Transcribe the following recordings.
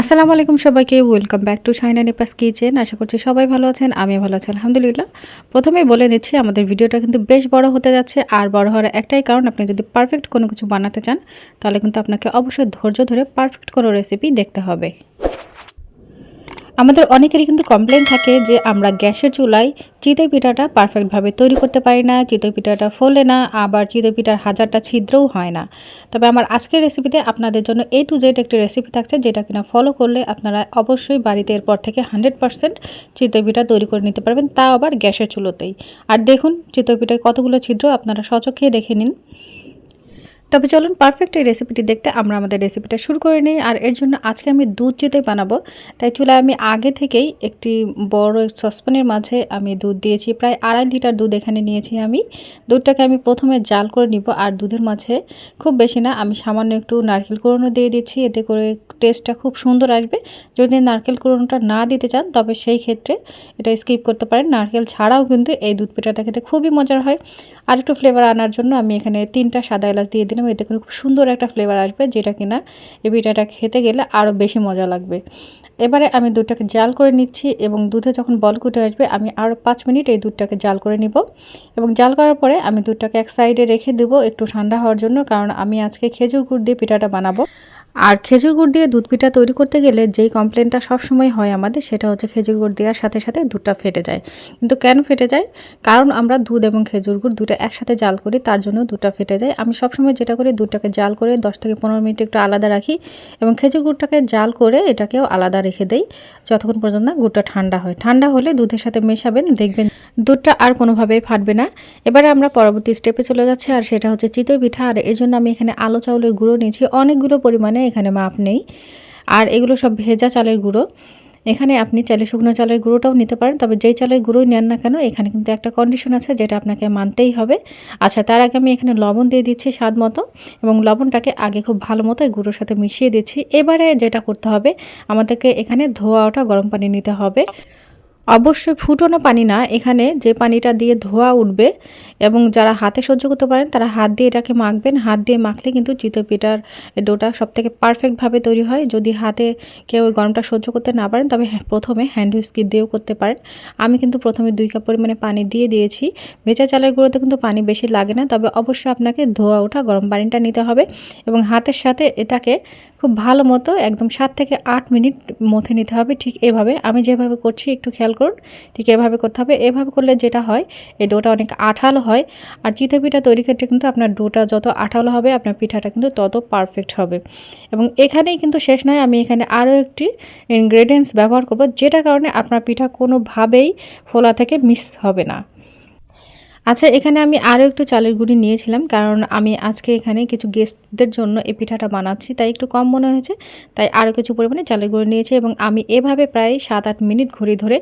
আসসালামু আলাইকুম সবাইকে ওয়েলকাম ব্যাক টু শাইনা নেপাস কিচেন আশা করছি সবাই ভালো আছেন আমি ভালো আছি, আলহামদুলিল্লাহ। প্রথমেই বলে দিচ্ছি, আমাদের ভিডিওটা কিন্তু বেশ বড় হতে যাচ্ছে, আর বড় হওয়ার একটাই কারণ, আপনি যদি পারফেক্ট কোনো কিছু বানাতে চান, তাহলে কিন্তু আপনাকে অবশ্যই ধৈর্য ধরে পারফেক্ট কোনো রেসিপি দেখতে হবে। আমাদের অনেকেরই কিন্তু কমপ্লেন থাকে যে আমরা গ্যাসের চুলায় চিতই পিঠাটা পারফেক্টভাবে তৈরি করতে পারি না, চিতই পিঠাটা ফোলে না, আবার চিতই পিঠার হাজারটা ছিদ্রও হয় না। তবে আমার আজকের রেসিপিতে আপনাদের জন্য এ টু জেড একটি রেসিপি থাকছে যেটা কিনা ফলো করলে আপনারা অবশ্যই বাড়িতে এরপর থেকে হান্ড্রেড পারসেন্ট চিতই পিঠা তৈরি করে নিতে পারবেন তাও আবার গ্যাসের চুলোতেই। আর দেখুন, চিতই পিঠায় কতগুলো ছিদ্র, আপনারা সচক্ষে দেখে নিন। তবে চলুন পারফেক্ট এই রেসিপিটি দেখতে আমরা আমাদের রেসিপিটা শুরু করে নিই। আর এর জন্য আজকে আমি দুধ চিতই বানাবো, তাই চুলায় আমি আগে থেকেই একটি বড় সসপ্যানের মাঝে আমি দুধ দিয়েছি। প্রায় আড়াই লিটার দুধ এখানে নিয়েছি আমি। দুধটাকে আমি প্রথমে জাল করে নিব, আর দুধের মাঝে খুব বেশি না, আমি সামান্য একটু নারকেল কুড়োনো দিয়ে দিচ্ছি, এতে করে টেস্টটা খুব সুন্দর আসবে। যদি নারকেল কুড়োনোটা না দিতে চান, তবে সেই ক্ষেত্রে এটা স্কিপ করতে পারেন। নারকেল ছাড়াও কিন্তু এই দুধ পিঠাটা খেতে খুবই মজার হয়। আর একটু ফ্লেভার আনার জন্য আমি এখানে তিনটা সাদা এলাচ দিয়ে দিলাম। এতে করে খুব সুন্দর একটা ফ্লেভার আসবে, যেটা কিনা এই পিঠাটা খেতে গেলে আরও বেশি মজা লাগবে। এবারে আমি দুধটাকে জাল করে নিচ্ছি এবং দুধে যখন বল কুটে আসবে, আমি আরও পাঁচ মিনিট এই দুধটাকে জাল করে নিব। এবং জাল করার পরে আমি দুধটাকে এক সাইডে রেখে দেবো, একটু ঠান্ডা হওয়ার জন্য, কারণ আমি আজকে খেজুর গুড় দিয়ে পিঠাটা বানাবো। আর খেজুর গুড় দিয়ে দুধ পিঠা তৈরি করতে গেলে যেই কমপ্লেনটা সবসময় হয় আমাদের, সেটা হচ্ছে খেজুর গুড় দেওয়ার সাথে সাথে দুধটা ফেটে যায়। কিন্তু কেন ফেটে যায়? কারণ আমরা দুধ এবং খেজুর গুড় দুটো একসাথে জাল করি, তার জন্য দুধটা ফেটে যায়। আমি সবসময় যেটা করি, দুধটাকে জাল করে দশ থেকে পনেরো মিনিট একটু আলাদা রাখি এবং খেজুর গুড়টাকে জাল করে এটাকেও আলাদা রেখে দেই, যতক্ষণ পর্যন্ত না গুড়টা ঠান্ডা হয়। ঠান্ডা হলে দুধের সাথে মেশাবেন, দেখবেন দুধটা আর কোনোভাবেই ফাটবে না। এবারে আমরা পরবর্তী স্টেপে চলে যাচ্ছি, আর সেটা হচ্ছে চিতই পিঠা। আর এর জন্য আমি এখানে আলো, চাউলের গুঁড়ো নিয়েছি। অনেকগুলো পরিমাণে এখানে মাপ নেই। আর এগুলো সব ভেজা চালের গুঁড়ো। এখানে আপনি চাইলে শুকনো চালের গুঁড়োটাও নিতে পারেন, তবে যেই চালের গুঁড়োই নেন না কেন, এখানে কিন্তু একটা কন্ডিশন আছে যেটা আপনাকে মানতেই হবে। আচ্ছা তার আগে আমি এখানে লবণ দিয়ে দিচ্ছি স্বাদ মতো, এবং লবণটাকে আগে খুব ভালো মতো গুঁড়োর সাথে মিশিয়ে দিচ্ছি। এবারে যেটা করতে হবে, আমাদেরকে এখানে ধোয়া ওঠা গরম পানি নিতে হবে। অবশ্যই ফুটনো পানি না এখানে যে পানিটা দিয়ে ধোয়া উঠবে এবং যারা হাতে সহ্য করতে পারেন তারা হাত দিয়ে এটাকে মাখবেন। হাত দিয়ে মাখলে কিন্তু চিতই পিঠার ডোটা সব থেকে পারফেক্টভাবে তৈরি হয়। যদি হাতে কেউ গরমটা সহ্য করতে না পারেন তবে হ্যাঁ, প্রথমে হ্যান্ড হুইস্কি দিয়েও করতে পারেন। আমি কিন্তু প্রথমে দুই কাপ পরিমাণে পানি দিয়ে দিয়েছি। ভেজা চালের গুঁড়োতে কিন্তু পানি বেশি লাগে না তবে অবশ্যই আপনাকে ধোয়া ওঠা গরম পানিটা নিতে হবে এবং হাতের সাথে এটাকে খুব ভালো মতো একদম সাত থেকে আট মিনিট মথে নিতে হবে। ঠিক এভাবে। আমি যেভাবে করছি একটু খেয়াল করুন। ঠিক এভাবে করতে হবে। এভাবে করলে যেটা হয়, এই ডোটা অনেক আঠালো হয়। আর চিতে পিঠা তৈরি ক্ষেত্রে কিন্তু আপনার ডোটা যত আঠালো হবে, আপনার পিঠাটা কিন্তু তত পারফেক্ট হবে। এবং এখানেই কিন্তু শেষ নয়, আমি এখানে আরও একটি ইনগ্রেডিয়েন্টস ব্যবহার করব, যেটার কারণে আপনার পিঠা কোনোভাবেই ফোলা থেকে মিস হবে না। আচ্ছা এখানে আমি আরও একটু চালের গুঁড়ি নিয়েছিলাম, কারণ আমি আজকে এখানে কিছু গেস্টদের জন্য এই পিঠাটা বানাচ্ছি, তাই একটু কম মনে হয়েছে, তাই আরও কিছু পরিমাণে চালের গুঁড়ি নিয়েছি এবং আমি এভাবে প্রায় সাত আট মিনিট ঘড়ি ধরে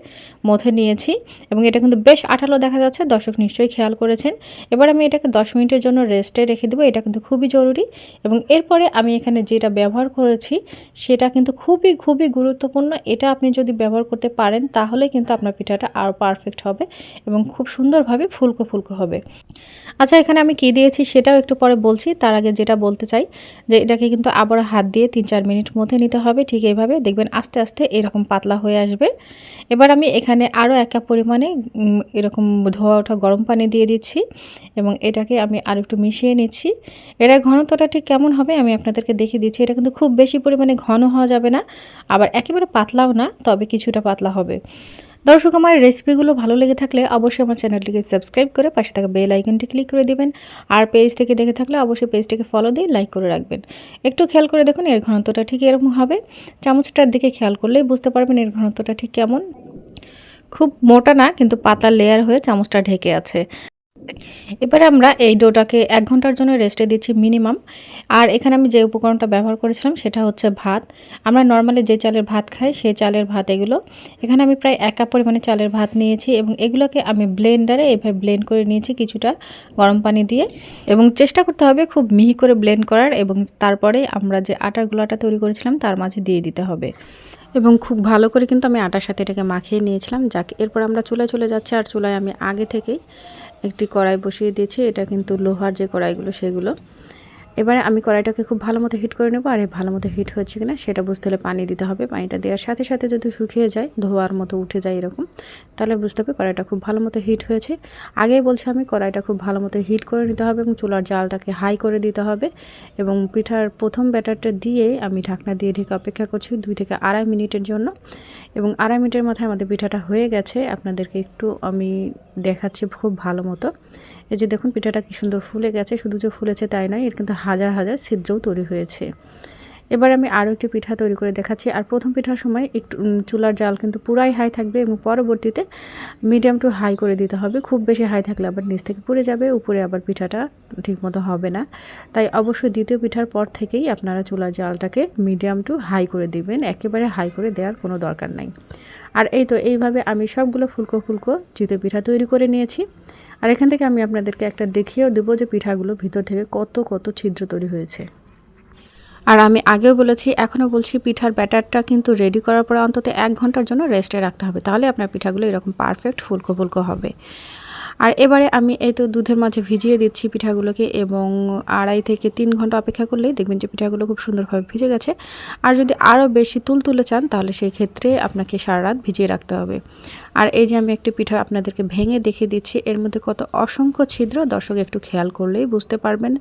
মথে নিয়েছি এবং এটা কিন্তু বেশ আঠালো দেখা যাচ্ছে, দর্শক নিশ্চয়ই খেয়াল করেছেন। এবার আমি এটাকে দশ মিনিটের জন্য রেস্টে রেখে দেবো, এটা কিন্তু খুবই জরুরি এবং এরপরে আমি এখানে যেটা ব্যবহার করেছি, সেটা কিন্তু খুবই খুবই গুরুত্বপূর্ণ, এটা আপনি যদি ব্যবহার করতে পারেন, তাহলে কিন্তু আপনার পিঠাটা আরও পারফেক্ট হবে এবং খুব সুন্দরভাবে ফুলকো ফুলকো হবে। আচ্ছা এখানে আমি কী দিয়েছি সেটাও একটু পরে বলছি। তার আগে যেটা বলতে চাই, যে এটাকে কিন্তু আবার হাত দিয়ে তিন চার মিনিট মধ্যে নিতে হবে। ঠিক এইভাবে দেখবেন আস্তে আস্তে এরকম পাতলা হয়ে আসবে। এবার আমি এখানে আরও এক কাপ পরিমাণে এরকম ধোয়া ওঠা গরম পানি দিয়ে দিচ্ছি এবং এটাকে আমি আর একটু মিশিয়ে নিচ্ছি। এটা ঘনত্বটা ঠিক কেমন হবে আমি আপনাদেরকে দেখিয়ে দিচ্ছি। এটা কিন্তু খুব বেশি পরিমাণে ঘন হওয়া যাবে না, আবার একেবারে পাতলাও না, তবে কিছুটা পাতলা হবে। দর্শক, আমার রেসিপিগুলো ভালো লেগে থাকলে অবশ্যই আমার চ্যানেলটিকে সাবস্ক্রাইব করে পাশে থাকা বেল আইকনটি ক্লিক করে দেবেন। আর পেজ থেকে দেখে থাকলে অবশ্যই পেজটিকে ফলো দিয়ে লাইক করে রাখবেন। একটু খেয়াল করে দেখুন, এর ঘনত্বটা ঠিক এরকম হবে। চামচটার দিকে খেয়াল করলেই বুঝতে পারবেন এর ঘনত্বটা ঠিক কেমন। খুব মোটা না, কিন্তু পাতলা লেয়ার হয়ে চামচটা ঢেকে আছে। এবারে আমরা এই ডোটাকে এক ঘণ্টার জন্য রেস্টে দিচ্ছি মিনিমাম আর এখানে আমি যে উপকরণটা ব্যবহার করেছিলাম, সেটা হচ্ছে ভাত। আমরা নর্মালি যে চালের ভাত খাই, সেই চালের ভাত এগুলো। এখানে আমি প্রায় এক কাপ পরিমাণে চালের ভাত নিয়েছি এবং এগুলোকে আমি ব্লেন্ডারে এভাবে ব্লেন্ড করে নিয়েছি কিছুটা গরম পানি দিয়ে। এবং চেষ্টা করতে হবে খুব মিহি করে ব্লেন্ড করার এবং তারপরে আমরা যে আটার গুলাটা তৈরি করেছিলাম, তার মাঝে দিয়ে দিতে হবে। এবং খুব ভালো করে কিন্তু আমি আটার সাথে এটাকে মাখিয়ে নিয়েছিলাম। যাকে, এরপর আমরা চুলায় চলে যাচ্ছি আর চুলায় আমি আগে থেকেই একটি কড়াই বসিয়ে দিয়েছি। এটা কিন্তু লোহার যে কড়াইগুলো, সেগুলো। এবারে আমি কড়াইটাকে খুব ভালো মতো হিট করে নেব, আর এই ভালো মতো হিট হচ্ছে কিনা সেটা বুঝতে হলে পানি দিতে হবে। পানিটা দেওয়ার সাথে সাথে যদি শুকিয়ে যায়, ধোয়ার মতো উঠে যায় এরকম, তাহলে বুঝতে হবে কড়াইটা খুব ভালো মতো হিট হয়েছে। আগেই বলছি আমি কড়াইটা খুব ভালো মতো হিট করে নিতে হবে এবং চুলার জালটাকে হাই করে দিতে হবে এবং পিঠার প্রথম ব্যাটারটা দিয়ে আমি ঢাকনা দিয়ে ঢেকে অপেক্ষা করছি দুই থেকে আড়াই মিনিটের জন্য। এবং আড়াই মিনিটের মাথায় আমাদের পিঠাটা হয়ে গেছে, আপনাদেরকে একটু আমি দেখাচ্ছি খুব ভালো মতো। এই যে দেখুন পিঠাটা কি সুন্দর ফুলে গেছে, শুধু যে ফুলেছে তাই নয়, এর কিন্তু হাজার হাজার ছিদ্রও তৈরি হয়েছে। এবার আমি আরও একটি পিঠা তৈরি করে দেখাচ্ছি। আর প্রথম পিঠার সময় একটু চুলার জাল কিন্তু পুরাই হাই থাকবে এবং পরবর্তীতে মিডিয়াম টু হাই করে দিতে হবে। খুব বেশি হাই থাকলে আবার নিচ থেকে পুড়ে যাবে, উপরে আবার পিঠাটা ঠিকমতো হবে না। তাই অবশ্যই দ্বিতীয় পিঠার পর থেকেই আপনারা চুলার জালটাকে মিডিয়াম টু হাই করে দিবেন। একেবারে হাই করে দেওয়ার কোনো দরকার নাই। আর এই তো, এইভাবে আমি সবগুলো ফুলকো ফুলকো চিতই পিঠা তৈরি করে নিয়েছি। আর এখান থেকে আমি আপনাদেরকে একটা দেখিয়েও দেবো যে পিঠাগুলো ভিতর থেকে কত কত ছিদ্র তৈরি হয়েছে। আর আমি আগেও বলেছি, এখনও বলছি, পিঠার ব্যাটারটা কিন্তু রেডি করার পরে অন্তত এক ঘণ্টার জন্য রেস্টে রাখতে হবে। তাহলে আপনার পিঠাগুলো এরকম পারফেক্ট ফুলকো ফুলকো হবে। আর এবারে আমি এই তো দুধের মাঝে ভিজিয়ে দিচ্ছি পিঠাগুলোকে এবং আড়াই থেকে তিন ঘণ্টা অপেক্ষা করলেই দেখবেন যে পিঠাগুলো খুব সুন্দরভাবে ভিজে গেছে। আর যদি আরও বেশি তুল তুলে চান, তাহলে সেই ক্ষেত্রে আপনাকে সারা রাত ভিজিয়ে রাখতে হবে। আর এই যে আমি একটি পিঠা আপনাদেরকে ভেঙে দেখিয়ে দিচ্ছি, এর মধ্যে কত অসংখ্য ছিদ্র, দর্শক একটু খেয়াল করলেই বুঝতে পারবেন।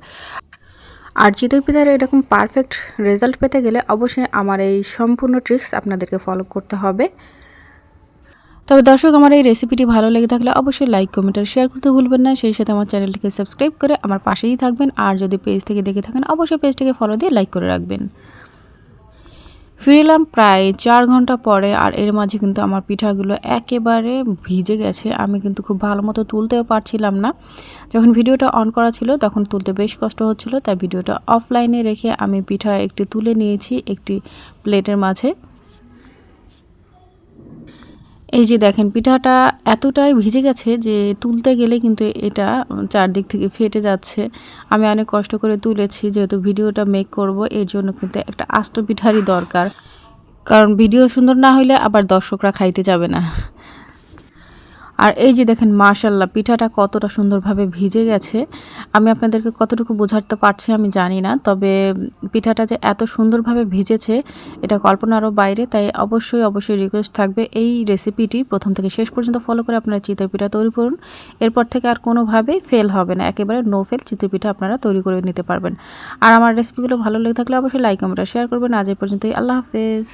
আর চিতই পিঠার এরকম পারফেক্ট রেজাল্ট পেতে গেলে অবশ্যই আমার এই সম্পূর্ণ ট্রিক্স আপনাদেরকে ফলো করতে হবে। তবে দর্শক, আমার এই রেসিপিটি ভালো লেগে থাকলে অবশ্যই লাইক কমেন্ট আর শেয়ার করতে ভুলবেন না। সেই সাথে আমার চ্যানেলটিকে সাবস্ক্রাইব করে আমার পাশেই থাকবেন। আর যদি পেজ থেকে দেখে থাকেন, অবশ্যই পেজটিকে ফলো দিয়ে লাইক করে রাখবেন। ফিরলাম প্রায় চার ঘণ্টা পরে, আর এর মাঝে কিন্তু আমার পিঠাগুলো একেবারে ভিজে গেছে। আমি কিন্তু খুব ভালো মতো তুলতেও পারছিলাম না। যখন ভিডিওটা অন করা ছিল, তখন তুলতে বেশ কষ্ট হচ্ছিল, তাই ভিডিওটা অফলাইনে রেখে আমি পিঠা একটি তুলে নিয়েছি একটি প্লেটের মাঝে। এই যে দেখেন, পিঠাটা এতটাই ভিজে গেছে যে তুলতে গেলে কিন্তু এটা চারদিক থেকে ফেটে যাচ্ছে। আমি অনেক কষ্ট করে তুলেছি, যেহেতু ভিডিওটা মেক করব, এর জন্য কিন্তু একটা আস্ত পিঠারই দরকার। কারণ ভিডিও সুন্দর না হলে আবার দর্শকরা খাইতে যাবে না। আর এই যে দেখেন মাশাল্লাহ পিঠাটা কতটা সুন্দরভাবে ভিজে গেছে। আমি আপনাদেরকে কতটুকু বোঝাতে পারছি আমি জানি না, তবে পিঠাটা যে এত সুন্দরভাবে ভিজেছে, এটা কল্পনারও বাইরে, তাই অবশ্যই অবশ্যই রিকোয়েস্ট থাকবে। এই রেসিপিটি প্রথম থেকে শেষ পর্যন্ত ফলো করে আপনারা চিতই পিঠা তৈরি করুন। এরপর থেকে আর কোনোভাবেই ফেল হবে না, একেবারে নো ফেল চিতই পিঠা আপনারা তৈরি করে নিতে পারবেন। আর আমার রেসিপিগুলো ভালো লেগে থাকলে অবশ্যই লাইক কমেন্ট শেয়ার করবেন। আজ এই পর্যন্তই, আল্লাহ হাফেজ।